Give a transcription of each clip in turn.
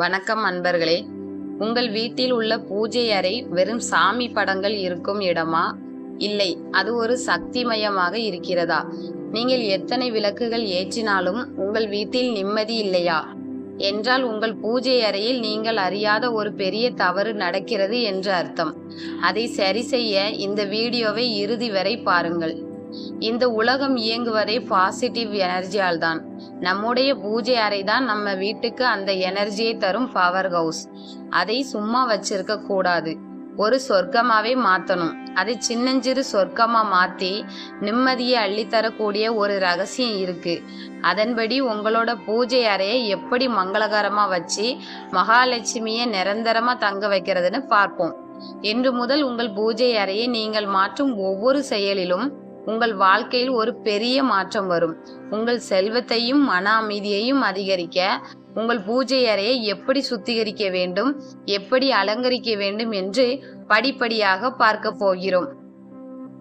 வணக்கம் அன்பர்களே உங்கள் வீட்டில் உள்ள பூஜை அறை வெறும் சாமி படங்கள் இருக்கும் இடமா? இல்லை அது ஒரு சக்திமயமாக இருக்கிறதா? நீங்கள் எத்தனை விளக்குகள் ஏற்றினாலும் உங்கள் வீட்டில் நிம்மதி இல்லையா? என்றால் உங்கள் பூஜை அறையில் நீங்கள் அறியாத ஒரு பெரிய தவறு நடக்கிறது என்று அர்த்தம். அதை சரி செய்ய இந்த வீடியோவை இறுதி வரை பாருங்கள். இந்த உலகம் இயங்குவதே பாசிட்டிவ் எனர்ஜியால் தான் நம்முடைய பூஜை அறை தான் நம்ம வீட்டுக்கு அந்த எனர்ஜியை தரும் பவர் ஹவுஸ் அதை சும்மா வச்சிருக்க கூடாது. ஒரு சொர்க்கமாவே மாத்தணும். அதை சின்னஞ்சிறு சொர்க்கமா மாத்தி நிம்மதியை அள்ளித்தரக்கூடிய ஒரு ரகசியம் இருக்கு. அதன்படி உங்களோட பூஜை அறையை எப்படி மங்களகரமா வச்சு மகாலட்சுமியை நிரந்தரமா தங்க வைக்கிறதுன்னு பார்ப்போம். இன்று முதல் உங்கள் பூஜை அறையை நீங்கள் மாற்றும் ஒவ்வொரு செயலிலும் உங்கள் வாழ்க்கையில் ஒரு பெரிய மாற்றம் வரும். உங்கள் செல்வத்தையும் மன அமைதியையும் அதிகரிக்க உங்கள் பூஜை அறையை எப்படி சுத்திகரிக்க வேண்டும் எப்படி அலங்கரிக்க வேண்டும் என்று படிப்படியாக பார்க்க போகிறோம்.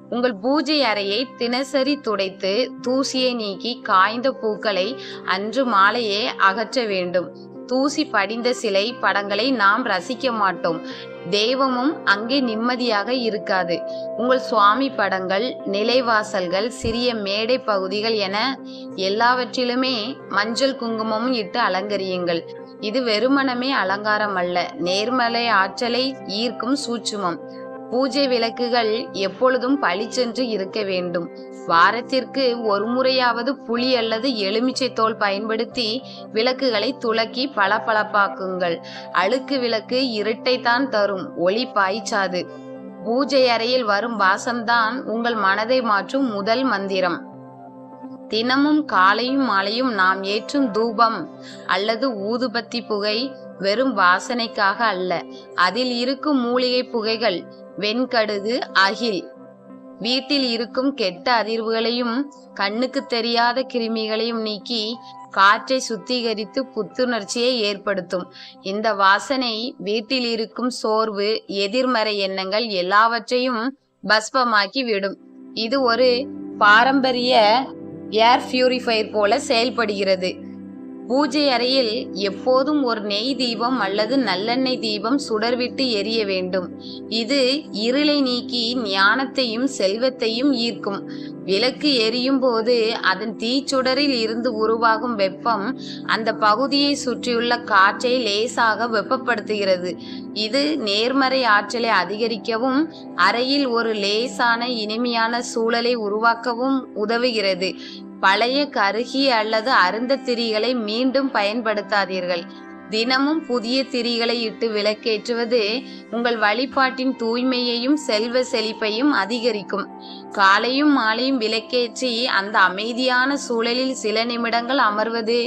உங்கள் பூஜை அறையை தினசரி துடைத்து தூசியை நீக்கி காய்ந்த பூக்களை அன்று மாலையே அகற்ற வேண்டும். தூசி படிந்த சிலை படங்களை நாம் ரசிக்க மாட்டோம். தெய்வமும் அங்கே நிம்மதியாக இருக்காது. உங்கள் சுவாமி படங்கள் நிலைவாசல்கள் சிறிய மேடை பகுதிகள் என எல்லாவற்றிலுமே மஞ்சள் குங்குமமும் இட்டு அலங்கரியுங்கள். இது வெறுமனமே அலங்காரம் அல்ல நேர்மலை ஆற்றலை ஈர்க்கும் சூட்சுமம். பூஜை விளக்குகள் எப்பொழுதும் பளிச்சென்று இருக்க வேண்டும். வாரத்திற்கு ஒரு முறையாவது புளி அல்லது எலுமிச்சை தோல் பயன்படுத்தி விளக்குகளை துலக்கி பளபளப்பாக்குங்கள். அழுக்கு விளக்கு இருட்டை தான் தரும். ஒளி பாய்ச்சாது. பூஜை அறையில் வரும் வாசம்தான் உங்கள் மனதை மாற்றும் முதல் மந்திரம். தினமும் காலையும் மாலையும் நாம் ஏற்றும் தூபம் அல்லது ஊதுபத்தி புகை வெறும் வாசனைக்காக அல்ல. அதில் இருக்கும் மூலிகை புகைகள் வெண்கடுகு அகில். வீட்டில் இருக்கும் கெட்ட அதிர்வுகளையும் கண்ணுக்கு தெரியாத கிருமிகளையும் நீக்கி காற்றை சுத்திகரித்து புத்துணர்ச்சியை ஏற்படுத்தும். இந்த வாசனை வீட்டில் இருக்கும் சோர்வு எதிர்மறை எண்ணங்கள் எல்லாவற்றையும் பஸ்பமாக்கி விடும். இது ஒரு பாரம்பரிய ஏர் பியூரிஃபையர் போல செயல்படுகிறது. பூஜை அறையில் எப்போதும் ஒரு நெய் தீபம் அல்லது நல்லெண்ணெய் தீபம் சுடர்விட்டு எரிய வேண்டும். இது இருளை நீக்கி ஞானத்தையும் செல்வத்தையும் ஈர்க்கும். விளக்கு எரியும் போது அதன் தீச்சுடரில் இருந்து உருவாகும் வெப்பம் அந்த பகுதியை சுற்றியுள்ள காற்றை லேசாக வெப்பப்படுத்துகிறது. இது நேர்மறை ஆற்றலை அதிகரிக்கவும் அறையில் ஒரு லேசான இனிமையான சூழலை உருவாக்கவும் உதவுகிறது. பழைய கருகி அல்லது அருந்த திரிகளை மீண்டும் பயன்படுத்தாதீர்கள். தினமும் புதிய திரிகளை இட்டு விளக்கேற்றுவது உங்கள் வழிபாட்டின் தூய்மையையும் செல்வ செழிப்பையும் அதிகரிக்கும். காலையும் மாலையும் விளக்கேற்றி அந்த அமைதியான சூழலில் சில நிமிடங்கள் அமர்வது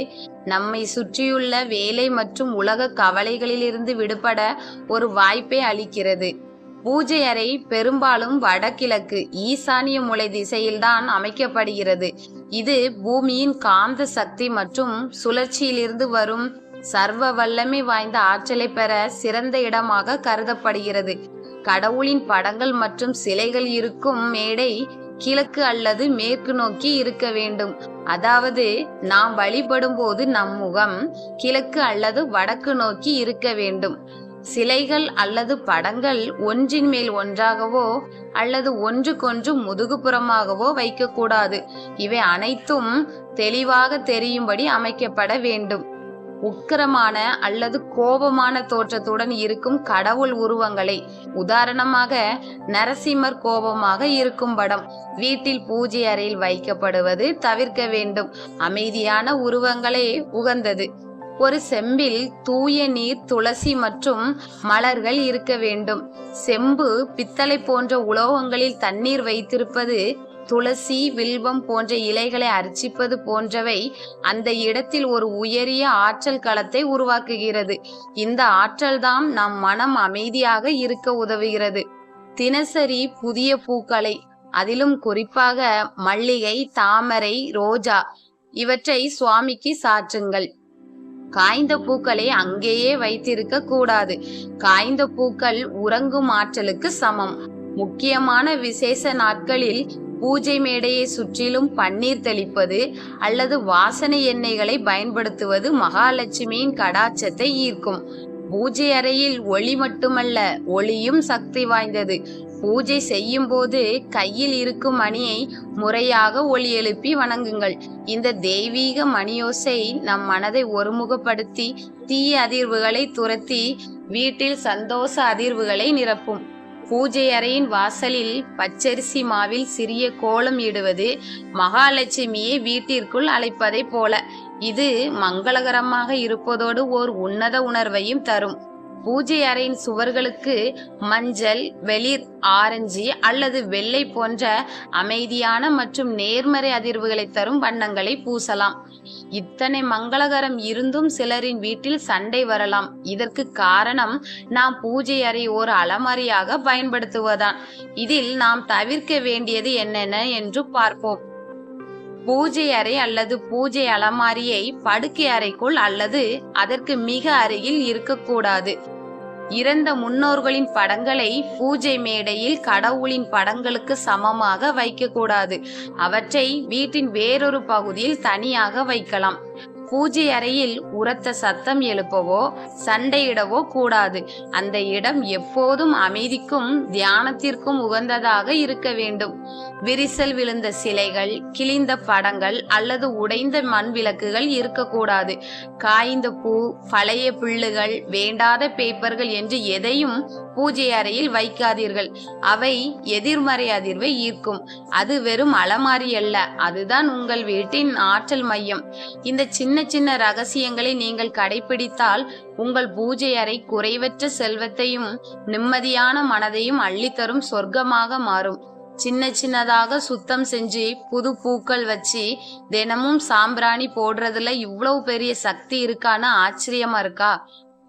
நம்மை சுற்றியுள்ள வேலை மற்றும் உலக கவலைகளிலிருந்து விடுபட ஒரு வாய்ப்பை அளிக்கிறது. பூஜை அறை பெரும்பாலும் வடகிழக்கு ஈசானிய முளை திசையில்தான் அமைக்கப்படுகிறது. இது பூமியின் காந்த சக்தி மற்றும் சுழற்சியிலிருந்து வரும் சர்வ வல்லமை வாய்ந்த ஆற்றலை பெற சிறந்த இடமாக கருதப்படுகிறது. கடவுளின் படங்கள் மற்றும் சிலைகள் இருக்கும் மேடை கிழக்கு அல்லது மேற்கு நோக்கி இருக்க வேண்டும். அதாவது நாம் வழிபடும் போது நம் முகம் கிழக்கு அல்லது வடக்கு நோக்கி இருக்க வேண்டும். சிலைகள் அல்லது படங்கள் ஒன்றின் மேல் ஒன்றாகவோ அல்லது ஒன்றுக்கொன்று முதுகுப்புறமாகவோ வைக்கக்கூடாது. இவை அனைத்தும் தெளிவாக தெரியும்படி அமைக்கப்பட வேண்டும். உக்கிரமான அல்லது கோபமான தோற்றத்துடன் இருக்கும் கடவுள் உருவங்களை உதாரணமாக நரசிம்மர் கோபமாக இருக்கும் படம் வீட்டில் பூஜை அறையில் வைக்கப்படுவது தவிர்க்க வேண்டும். அமைதியான உருவங்களே உகந்தது. ஒரு செம்பில் தூய நீர் துளசி மற்றும் மலர்கள் இருக்க வேண்டும். செம்பு பித்தளை போன்ற உலோகங்களில் தண்ணீர் வைத்திருப்பது துளசி வில்வம் போன்ற இலைகளை அர்ச்சிப்பது போன்றவை அந்த இடத்தில் ஒரு உயரிய ஆற்றல் களத்தை உருவாக்குகிறது. இந்த ஆற்றல்தான் நம் மனம் அமைதியாக இருக்க உதவுகிறது. தினசரி புதிய பூக்களை அதிலும் குறிப்பாக மல்லிகை தாமரை ரோஜா இவற்றை சுவாமிக்கு சாற்றுங்கள். காய்ந்த பூக்களை அங்கேயே வைத்திருக்க கூடாது. காய்ந்த பூக்கள் உறங்கும் ஆற்றலுக்கு சமம். முக்கியமான விசேஷ நாட்களில் பூஜை மேடையை சுற்றிலும் பன்னீர் தெளிப்பது அல்லது வாசனை எண்ணெய்களை பயன்படுத்துவது மகாலட்சுமியின் கடாட்சத்தை ஈர்க்கும். பூஜை அறையில் ஒளி மட்டுமல்ல ஒளியும் சக்தி வாய்ந்தது. பூஜை செய்யும் போது கையில் இருக்கும் மணியை முறையாக ஒளி எழுப்பி வணங்குங்கள். இந்த தெய்வீக மணியோசை நம் மனதை ஒருமுகப்படுத்தி தீய அதிர்வுகளை துரத்தி வீட்டில் சந்தோஷ அதிர்வுகளை நிரப்பும். பூஜை அறையின் வாசலில் பச்சரிசி மாவில் சிறிய கோலம் இடுவது மகாலட்சுமியை வீட்டிற்குள் அழைப்பதைப் போல. இது மங்களகரமாக இருப்பதோடு ஓர் உன்னத உணர்வையும் தரும். பூஜை அறையின் சுவர்களுக்கு மஞ்சள் வெளிர் ஆரஞ்சு அல்லது வெள்ளை போன்ற அமைதியான மற்றும் நேர்மறை அதிர்வுகளை தரும் வண்ணங்களை பூசலாம். இத்தனை மங்களகரம் இருந்தும் சிலரின் வீட்டில் சண்டை வரலாம். இதற்கு காரணம் நாம் பூஜை அறை ஒரு அலமாரியாக பயன்படுத்துவதான் இதில் நாம் தவிர்க்க வேண்டியது என்னென்ன என்று பார்ப்போம். பூஜை அறை அல்லது பூஜை அலமாரியை படுக்கை அறைக்குள் அல்லது அதற்கு மிக அருகில் இருக்கக்கூடாது. இறந்த முன்னோர்களின் படங்களை பூஜை மேடையில் கடவுளின் படங்களுக்கு சமமாக வைக்கக்கூடாது. அவற்றை வீட்டின் வேறொரு பகுதியில் தனியாக வைக்கலாம். பூஜை அறையில் உரத்த சத்தம் எழுப்பவோ சண்டையிடவோ கூடாது. அந்த இடம் எப்போதும் அமைதிக்கும் தியானத்திற்கும் உகந்ததாக இருக்க வேண்டும். விரிசல் விழுந்த சிலைகள் கிழிந்த படங்கள் அல்லது உடைந்த மண் விளக்குகள் இருக்கக்கூடாது. காய்ந்த பூ பழைய புல்லுகள் வேண்டாத பேப்பர்கள் என்று எதையும் பூஜை அறையில் வைக்காதீர்கள். அவை எதிர்மறை அதிர்வை ஈர்க்கும். அது வெறும் அலமாரி அல்ல. அதுதான் உங்கள் வீட்டின் ஆற்றல் மையம். இந்த சின்ன சின்ன சின்ன ரகசியங்களை நீங்கள் கடைபிடித்தால் உங்கள் பூஜை அறை குறைவற்ற செல்வத்தையும் நிம்மதியான மனதையும் அள்ளித்தரும் சொர்க்கமாக மாறும். சின்ன சின்னதாக சுத்தம் செஞ்சு புது பூக்கள் வச்சு தினமும் சாம்பிராணி போடுறதுல இவ்வளவு பெரிய சக்தி இருக்கான்னு ஆச்சரியமா இருக்கா?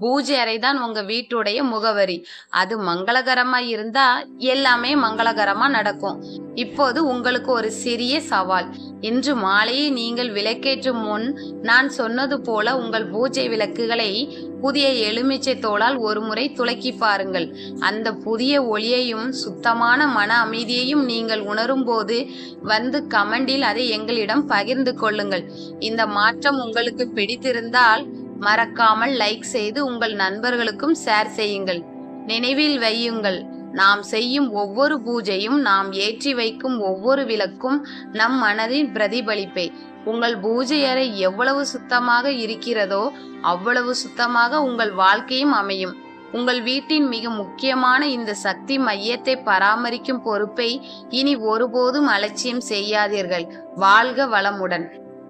பூஜை அறை தான் உங்க வீட்டுடைய முகவரி. அது மங்களகரமா இருந்தா எல்லாமே மங்களகரமா நடக்கும். இப்போது உங்களுக்கு ஒரு சிறிய சவால். இன்று மாலையை நீங்கள் விளக்கேற்றும் முன் நான் சொன்னது போல உங்கள் பூஜை விளக்குகளை புதிய எலுமிச்சை தோளால் ஒரு முறை துலக்கி பாருங்கள். அந்த புதிய ஒளியையும் சுத்தமான மன அமைதியையும் நீங்கள் உணரும் போது வந்து கமெண்டில் அதை எங்களிடம் பகிர்ந்து கொள்ளுங்கள். இந்த மாற்றம் உங்களுக்கு பிடித்திருந்தால் மறக்காமல் லைக் செய்து உங்கள் நண்பர்களுக்கும் ஷேர் செய்யுங்கள். நினைவில் வையுங்கள். நாம் செய்யும் ஒவ்வொரு பூஜையும் நாம் ஏற்றி வைக்கும் ஒவ்வொரு விளக்கும் நம் மனதின் பிரதிபலிப்பை. உங்கள் பூஜை அறை எவ்வளவு சுத்தமாக இருக்கிறதோ அவ்வளவு சுத்தமாக உங்கள் வாழ்க்கையும் அமையும். உங்கள் வீட்டின் மிக முக்கியமான இந்த சக்தி மையத்தை பராமரிக்கும் பொறுப்பை இனி ஒருபோதும் அலட்சியம் செய்யாதீர்கள். வாழ்க வளமுடன்.